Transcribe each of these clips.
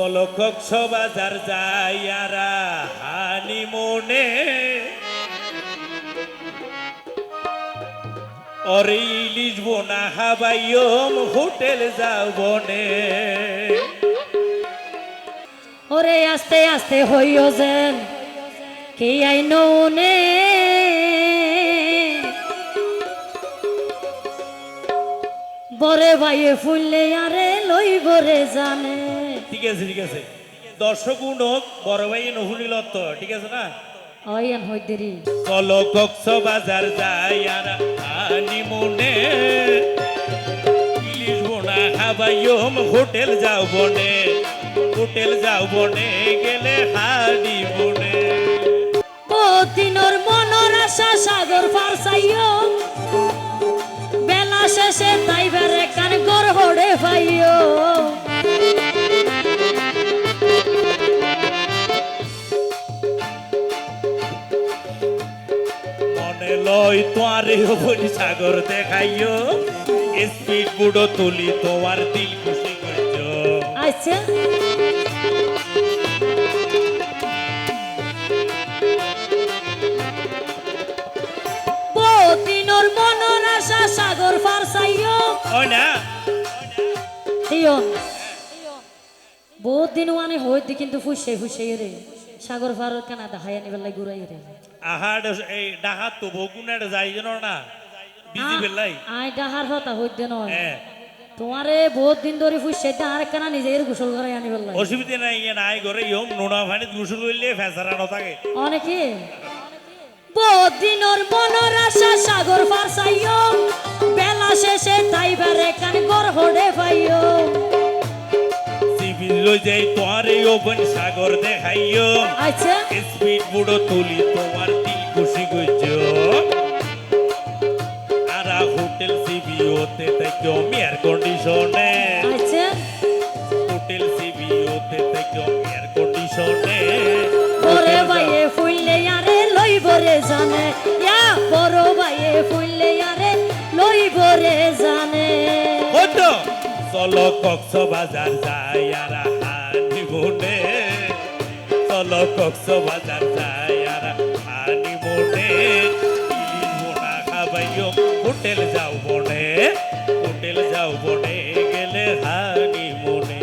চলো কক্সবাজার যাইয়ারা হানি মনে অরে ইলিশ বোনা হাবাইয়ম হোটেল যাও বনে ওরে আস্তে আস্তে হইও যেন, কে আই নৌনে বরে ভাইয়ে ফুললে আরে লই বরে জানে। ঠিক আছে ঠিক আছে। দর্শক উনক বড় ভাই নহুনিল তো ঠিক আছে না? অয়ান হই দেরি। চলো কক্সবাজার যাইয়ারা হানি মনে ইলিশ বোনা হোটেল যাও বনে। হোটেল যাও বনে গেলে হানি বনে দিনর মনর আশা সাগর ফারসাইও বেলা শেষে তাইবারে লয় বলি সাগর দেখাইও। স্পিড বুড়ো তুলি তোমার দিল খুশি করছ। আচ্ছা। দিনর মনর আশা সাগর ফারসাইও ও না। দিয়ন বহুত দিন ওয়ানে হইতে কিন্তু ফুসে ফুসে রে। সাগর ফার কেনা দেখাই আনিবার লাই ঘুরাই রে। আহার এই ডাহাত তো বগুনার যাই যেন না বিজি বেলাই আই ডাহার হতা হইতে নয় তোমারে বহুত দিন ধরে ফুসে ডাহার কেনা নিজের গোসল করে লাই অসুবিধা নাই ইয়ে নাই ঘরে ইয়ম নোনা পানিত গুসল করলে ফেসারানো থাকে অনেকে? বহুত দিনর মনর আশা সাগর ফারসাইও বেলা শেষে তাইবারে কান গর হড়ে পাইও লই যাই তোমার এই ওপেন সাগর দেখাইও। আচ্ছা। স্পিড বুড়ো তুলি তোমার দিল খুশি করছ আর হোটেল সিবিওতে তাই থেকে এয়ার কন্ডিশনে চলো কক্সবাজার যাই আর হানি মনে চলো কক্সবাজার যাই আর হানি মনে ইলিশ খাবাইও হোটেল যাও বনে। হোটেল যাও বনে গেলে হানি মনে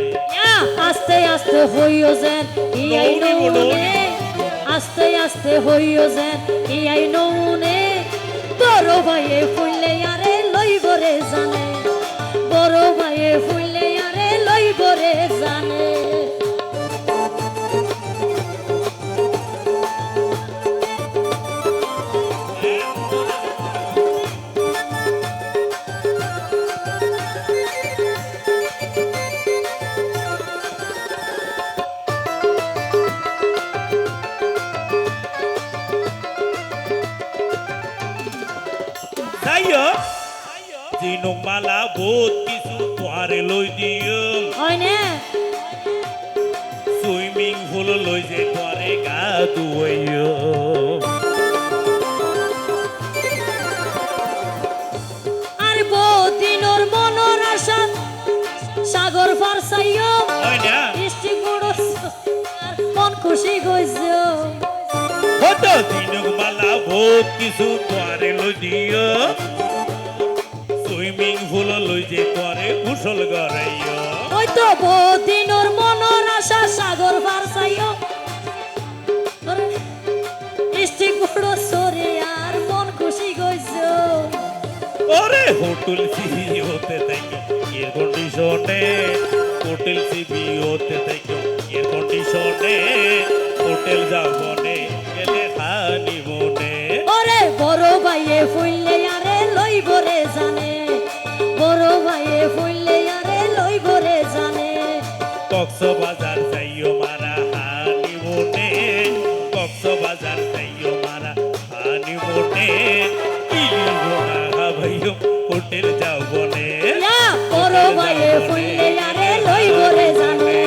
আস্তে আস্তে হইও যেন ইয়াই নৌনে আস্তে আস্তে হইও যেন ইয়াই নৌনে বড় ভাইয়ে ফুললে আরে লই বরে জানে। জিনুক মালা বহুত কিছু তোহারে লই দিও। হয় না? সুইমিং পুল লই যে তোহারে গা ধুইও। আর বহুদিনর মনর আশা সাগর হয় না? বৃষ্টি গুড়ো মন খুশি গইছো কত দিনক বহুত কিছু তোয়ারে লই দিও। সুইমিং পুল লই যে তোয়ারে গোসল করাইও ওই তো বহুদিনর মনর আশা সাগর ফারসাইও বৃষ্টি গুড়ো সরে আর মন খুশি গইছো ওরে হোটেল সিবি হতে থাকো এর কন্ডিশনে। হোটেল সিবি হতে থাকো এর কন্ডিশনে। হোটেল যাবনে কক্সবাজার যাইও মারা হানি বোনে কক্সবাজার যাইও মারা হানি বোনে ভাইও হোটেল যাও বনে বড় ভাইয়ে ফুললে আরে লই বলে জানে।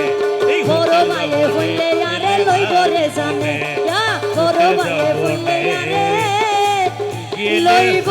বড় ভাইয়ে ফুললে আরে লই বলে জানে। বড় ভাইয়ে ফুললে আরে লইব